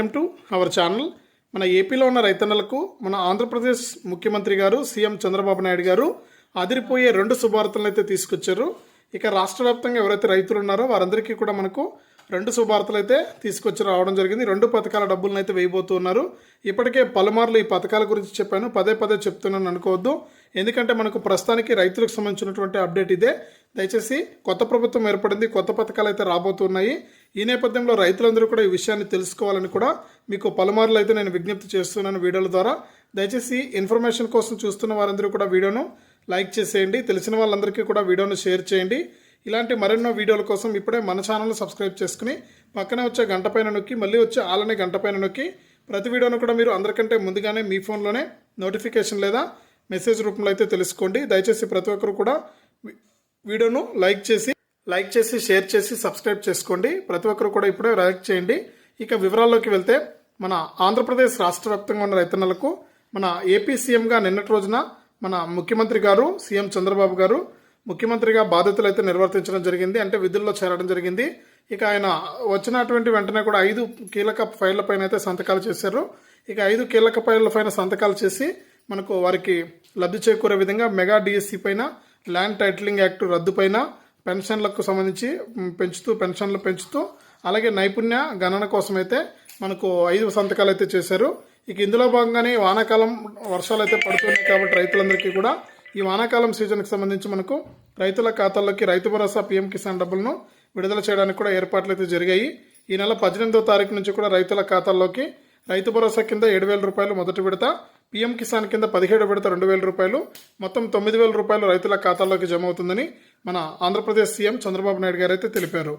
Welcome to our channel. మన ఏపీలో ఉన్న రైతన్నలకు మన ఆంధ్రప్రదేశ్ ముఖ్యమంత్రి గారు సీఎం చంద్రబాబు నాయుడు గారు అదిరిపోయే రెండు శుభార్తలను అయితే తీసుకొచ్చారు. ఇక రాష్ట్ర వ్యాప్తంగా ఎవరైతే రైతులు ఉన్నారో వారందరికీ కూడా మనకు రెండు శుభార్తలు అయితే తీసుకొచ్చి రావడం జరిగింది. రెండు పథకాల డబ్బులను అయితే వేయబోతూ ఉన్నారు. ఇప్పటికే పలుమార్లు ఈ పథకాల గురించి చెప్పాను. పదే పదే చెప్తున్నాను అనుకోవద్దు. ఎందుకంటే మనకు ప్రస్తుతానికి రైతులకు సంబంధించినటువంటి అప్డేట్ ఇదే. దయచేసి కొత్త ప్రభుత్వం ఏర్పడింది. కొత్త పథకాలు అయితే రాబోతున్నాయి. ఈ నేపథ్యంలో రైతులందరూ కూడా ఈ విషయాన్ని తెలుసుకోవాలని కూడా మీకు పలుమార్లు అయితే నేను విజ్ఞప్తి చేస్తున్నాను వీడియోల ద్వారా. దయచేసి ఇన్ఫర్మేషన్ కోసం చూస్తున్న వారందరూ కూడా వీడియోను లైక్ చేసేయండి. తెలిసిన వాళ్ళందరికీ కూడా వీడియోను షేర్ చేయండి. ఇలాంటి మరెన్నో వీడియోల కోసం ఇప్పుడే మన ఛానల్ సబ్స్క్రైబ్ చేసుకుని పక్కనే వచ్చే గంట పైన నొక్కి మళ్ళీ వచ్చే ఆలనే గంట పైన నొక్కి ప్రతి వీడియోను కూడా మీరు అందరికంటే ముందుగానే మీ ఫోన్లోనే నోటిఫికేషన్ లేదా మెసేజ్ రూపంలో అయితే తెలుసుకోండి. దయచేసి ప్రతి ఒక్కరు కూడా వీడియోను లైక్ చేసి లైక్ చేసి షేర్ చేసి సబ్స్క్రైబ్ చేసుకోండి. ప్రతి ఒక్కరు కూడా ఇప్పుడే లైక్ చేయండి. ఇక వివరాల్లోకి వెళ్తే మన ఆంధ్రప్రదేశ్ రాష్ట్ర వ్యాప్తంగా ఉన్న రైతన్నలకు మన ఏపీ సీఎంగా నిన్నటి రోజున మన ముఖ్యమంత్రి గారు సీఎం చంద్రబాబు గారు ముఖ్యమంత్రిగా బాధ్యతలు అయితే నిర్వర్తించడం జరిగింది. అంటే విధుల్లో చేరడం జరిగింది. ఇక ఆయన వచ్చినటువంటి వెంటనే కూడా ఐదు కీలక ఫైళ్ళ పైన అయితే సంతకాలు చేశారు. ఇక ఐదు కీలక ఫైళ్ళ పైన సంతకాలు చేసి మనకు వారికి లబ్ధి చేకూరే విధంగా మెగా డిఎస్సి పైన ల్యాండ్ టైటిలింగ్ యాక్ట్ రద్దు పైన పెన్షన్లకు సంబంధించి పెంచుతూ పెన్షన్లు పెంచుతూ అలాగే నైపుణ్య గణన కోసం అయితే మనకు ఐదు సంతకాలు అయితే చేశారు. ఇక ఇందులో భాగంగానే వానాకాలం వర్షాలు అయితే పడుతున్నాయి కాబట్టి రైతులందరికీ కూడా ఈ వానాకాలం సీజన్కి సంబంధించి మనకు రైతుల ఖాతాల్లోకి రైతు భరోసా పీఎం కిసాన్ డబ్బులను విడుదల చేయడానికి కూడా ఏర్పాట్లు అయితే జరిగాయి. ఈ నెల పద్దెనిమిదో తారీఖు నుంచి కూడా రైతుల ఖాతాల్లోకి రైతు భరోసా కింద ఏడు వేల రూపాయలు మొదటి విడత పీఎం కిసాన్ కింద పదిహేడు విడత రెండు వేల రూపాయలు మొత్తం తొమ్మిది వేల రూపాయలు రైతుల ఖాతాల్లోకి జమ అవుతుందని మన ఆంధ్రప్రదేశ్ సీఎం చంద్రబాబు నాయుడు గారు అయితే తెలిపారు.